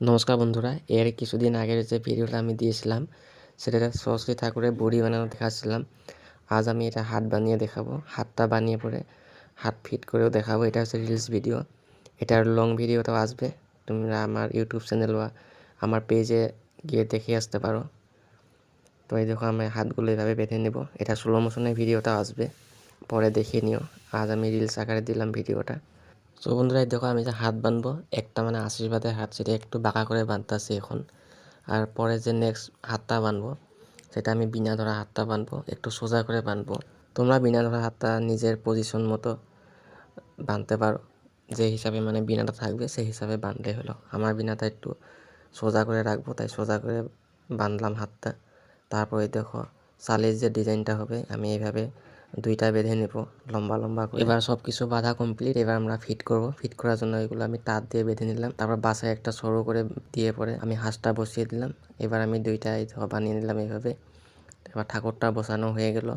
নমস্কার বন্ধুরা, এর কিছুদিন আগের যে ভিডিওটা আমি দিয়েছিলাম, সেটাতে সরস্বতী ঠাকুরের বড়ি বানানো দেখাচ্ছিলাম। আজ আমি এটা হাত বানিয়ে দেখাবো, হাতটা বানিয়ে পরে হাত ফিট করেও দেখাবো। এটা হচ্ছে রিলস ভিডিও, এটার লং ভিডিওটাও আসবে। তোমরা আমার ইউটিউব চ্যানেল বা আমার পেজে গিয়ে দেখে আসতে পারো। তো এই দেখো, আমি হাতগুলো এভাবে বেঁধে নেব। এটা স্লো মোশনের ভিডিওটাও আসবে, পরে দেখিয়ে নিও। আজ আমি রিলস আকারে দিলাম ভিডিওটা। তো বন্ধুরা দেখো আমি যে হাত বানবো, একটা মানে আশীর্বাদের হাত, সেটা একটু বাঁকা করে বাঁধতেছি এখন। আর পরে যে নেক্সট হাতটা বানবো, সেটা আমি বিনা ধরা হাতটা বানবো, একটু সোজা করে বানবো। তোমরা বিনা ধরা হাতটা নিজের পজিশন মতো বাঁধতে পারো। যে হিসাবে মানে বিনাটা থাকবে, সেই হিসাবে বাঁধলে হলো। আমার বিনাটা একটু সোজা করে রাখব, তাই সোজা করে বাঁধলাম হাতটা। তারপরে দেখো, সালের যে ডিজাইনটা হবে, আমি এইভাবে দুইটা বেঁধে নেব, লম্বা লম্বা করে। এবার সব কিছু বাঁধা কমপ্লিট এবার আমরা ফিট করব। ফিট করার জন্য এগুলো আমি তার দিয়ে বেঁধে নিলাম। তারপর বাসায় একটা সরু করে দিয়ে পরে আমি হাঁসটা বসিয়ে দিলাম। এবার আমি দুইটা বানিয়ে নিলাম এইভাবে। এবার ঠাকুরটা বসানো হয়ে গেল।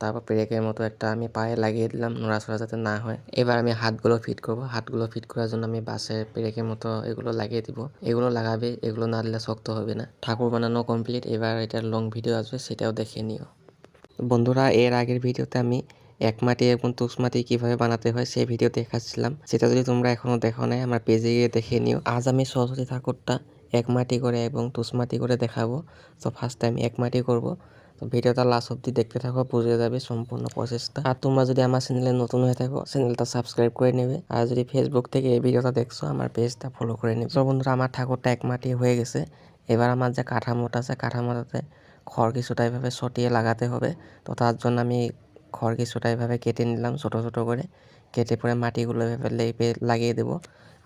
তারপর পেরেকের মতো একটা আমি পায়ে লাগিয়ে দিলাম, নড়াচড়া যাতে না হয়। এবার আমি হাতগুলো ফিট করব। হাতগুলো ফিট করার জন্য আমি বাসের পেরেকের মতো এগুলো লাগিয়ে দিব। এগুলো লাগাবে, এগুলো না দিলে শক্ত হবে না। ঠাকুর বানানো কমপ্লিট এবার এটার লং ভিডিও আসবে, সেটাও দেখে নিও। বন্ধুরা, এর আগের ভিডিওতে আমি এক মাটি এবং তুষ মাটি কীভাবে বানাতে হয় সেই ভিডিও দেখাচ্ছিলাম। সেটা যদি তোমরা এখনও দেখো নাই, আমার পেজে গিয়ে দেখে নিও। আজ আমি সরস্বতী ঠাকুরটা এক মাটি করে এবং তুষ মাটি করে দেখাবো। তো ফার্স্টে টাইম এক মাটি করব। তো ভিডিওটা লাস্ট অব্দি দেখতে থাকো, বুঝে যাবে সম্পূর্ণ প্রসেসটা আর তোমরা যদি আমার চ্যানেলে নতুন হয়ে থাকো চ্যানেলটা সাবস্ক্রাইব করে নেবে। আর যদি ফেসবুক থেকে এই ভিডিওটা দেখছ, আমার পেজটা ফলো করে নেবে। তো বন্ধুরা, আমার ঠাকুরটা এক মাটি হয়ে গেছে। এবার আমার যে কাঠামোটা আছে, কাঠামোটাতে খড় কিছুটা এভাবে সটিয়ে লাগাতে হবে। তো তার জন্য আমি খড় কিছুটা এভাবে কেটে নিলাম, ছোটো ছোটো করে। কেটে পরে মাটিগুলো এভাবে লেপে লাগিয়ে দেবো।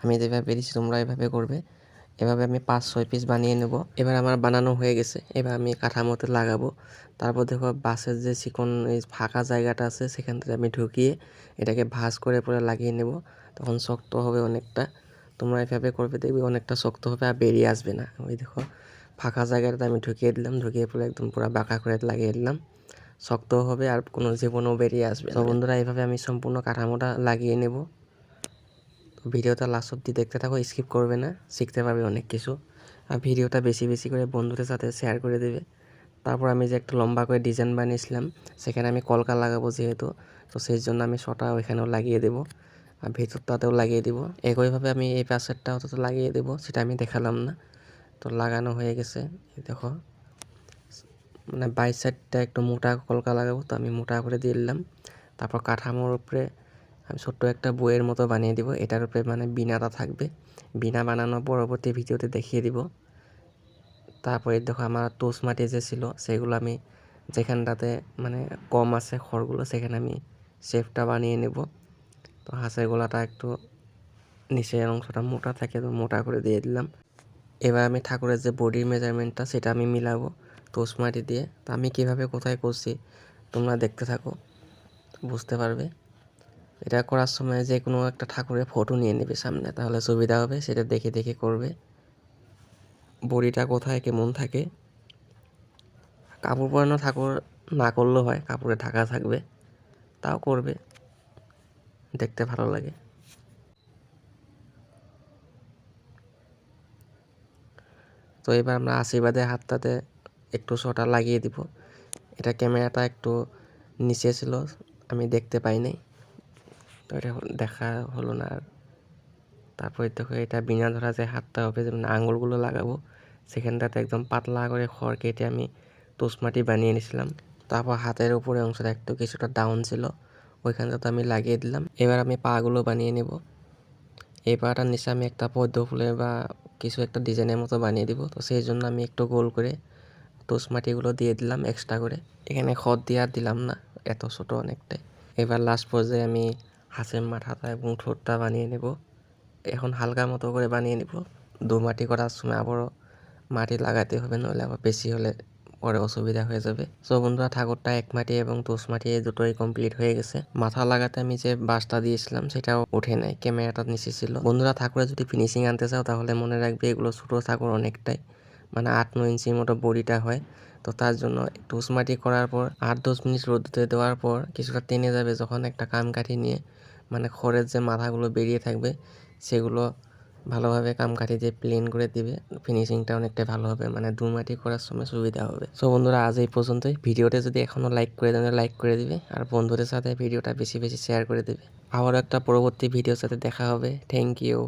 আমি যেভাবে দিচ্ছি তোমরা এভাবে করবে। এভাবে আমি পাঁচ, ছয় পিস বানিয়ে নেব। এবার আমার বানানো হয়ে গেছে। এবার আমি কাঠামোতে লাগাবো। তারপর দেখো বাসের যে চিকন, এই ফাঁকা জায়গাটা আছে, সেখান থেকে আমি ঢুকিয়ে এটাকে ভাঁজ করে পরে লাগিয়ে নেব। তখন শক্ত হবে অনেকটা। তোমরা এভাবে করবে, দেখবে অনেকটা শক্ত হবে আর বেরিয়ে আসবে না। ওই দেখো ফাঁকা জায়গাটাতে আমি ঢুকিয়ে দিলাম, ঢুকিয়ে পরে একদম পুরো বাঁকা করে লাগিয়ে দিলাম। শক্ত হবে আর কোনো জীবনও বেরিয়ে আসবে তো বন্ধুরা, এইভাবে আমি সম্পূর্ণ কাঠামোটা লাগিয়ে নেব। তো ভিডিওটা লাস্ট অব্দি দেখতে থাকো স্কিপ করবে না, শিখতে পারবে অনেক কিছু। আর ভিডিওটা বেশি বেশি করে বন্ধুদের সাথে শেয়ার করে দেবে। তারপর আমি যে একটা লম্বা করে ডিজাইন বানিয়েছিলাম, সেখানে আমি কলকা লাগাবো যেহেতু, তো সেই জন্য আমি শটা ওইখানেও লাগিয়ে দেবো। আর ভেতরটাতেও লাগিয়ে দেবো। একইভাবে আমি এই পাশেরটাও তো লাগিয়ে দেবো, সেটা আমি দেখালাম না। তো লাগানো হয়ে গেছে দেখো। মানে বাই সাইডটা একটু মোটা কলকা লাগাবো, তো আমি মোটা করে দিয়ে দিলাম। তারপর কাঠামোর উপরে আমি ছোট্ট একটা বইয়ের মতো বানিয়ে দিব, এটার উপরে মানে বিনাটা থাকবে। বিনা বানানো পরবর্তী ভিডিওতে দেখিয়ে দিব। তারপরে দেখো আমার তোষ মাটি যে ছিল, সেগুলো আমি যেখানটাতে মানে কম আছে, খড়গুলো, সেখানে আমি শেফটা বানিয়ে নেব। তো হাঁসের গোলাটা একটু নিচের অংশটা মোটা থাকে, তো মোটা করে দিয়ে দিলাম। এবার আমি ঠাকুরের যে বডির মেজারমেন্টটা সেটা আমি মিলাবো তোষ মাটি দিয়ে। তো আমি কীভাবে কোথায় করছি, তোমরা দেখতে থাকো, বুঝতে পারবে। এটা করার সময় যে কোনো একটা ঠাকুরের ফটো নিয়ে নেবে সামনে, তাহলে সুবিধা হবে, সেটা দেখে দেখে করবে। বড়িটা কোথায়, কেমন থাকে। কাপড় পরানো ঠাকুর না করলেও হয়, কাপড়ে ঢাকা থাকবে, তাও করবে, দেখতে ভালো লাগে। তো এবার আমরা আশীর্বাদের হাতটাতে একটু শটা লাগিয়ে দিব। এটা ক্যামেরাটা একটু নিচে ছিল আমি দেখতে পাই নাই। তো এটা দেখা হলো না আর তারপরে দেখো, এটা বিনা ধরা যে হাতটা হবে যেমন আঙুলগুলো লাগাবো, সেখানটাতে একদম পাতলা করে খড় কেটে আমি তোষমাটি বানিয়ে নিয়েছিলাম তারপর হাতের উপরে অংশটা একটু কিছুটা ডাউন ছিল, ওইখানটাতে আমি লাগিয়ে দিলাম। এবার আমি পাগুলো বানিয়ে নেব। এই পাটার নিচে আমি একটা পদ্ম ফুলের বা কিছু একটা ডিজাইনের মতো বানিয়ে দিব। তো সেই জন্য আমি একটু গোল করে তোষ মাটিগুলো দিয়ে দিলাম এক্সট্রা করে। এখানে খড় দিয়ে আর দিলাম না, এত ছোট অনেকটাই। এবার লাস্ট পর্যায়ে আমি হাঁসের মাথাটা এবং ঠোঁটটা বানিয়ে নেব। এখন হালকা মতো করে বানিয়ে নেব। দু মাটি করার সময় আবারও মাটি লাগাতে হবে, নইলে আবার বেশি হলে পরে অসুবিধা হয়ে যাবে। সো বন্ধুরা, ঠাকুরটা এক মাটি এবং তোষ মাটি দুটোই কমপ্লিট হয়ে গেছে। মাথা লাগাতে আমি যে বাসটা দিয়েছিলাম, সেটাও উঠে নেয় ক্যামেরাটা নিচে ছিল। বন্ধুরা, ঠাকুরের যদি ফিনিশিং আনতে চাও, তাহলে মনে রাখবে এগুলো ছোটো ঠাকুর অনেকটাই। মানে আট নয় ইঞ্চির মতো বড়িটা হয়। তো তার জন্য টুস মাটি করার পর, আট দশ মিনিট রোদতে দেওয়ার পর কিছুটা টেনে যাবে যখন একটা কাম কাঠি নিয়ে। মানে খড়ের যে মাথাগুলো বেরিয়ে থাকবে, সেগুলো ভালোভাবে কাম কাটি দিয়ে প্লেন করে দিবে ফিনিশিংটা অনেকটা ভালো হবে মানে ডুমাটি করার সময় সুবিধা হবে। সো বন্ধুরা, আজ এই পর্যন্তই। ভিডিওটা যদি এখনও লাইক করে দেন লাইক করে দিবে। আর বন্ধুদের সাথে ভিডিওটা বেশি বেশি শেয়ার করে দেবে। আবারও একটা পরবর্তী ভিডিওর সাথে দেখা হবে। Thank you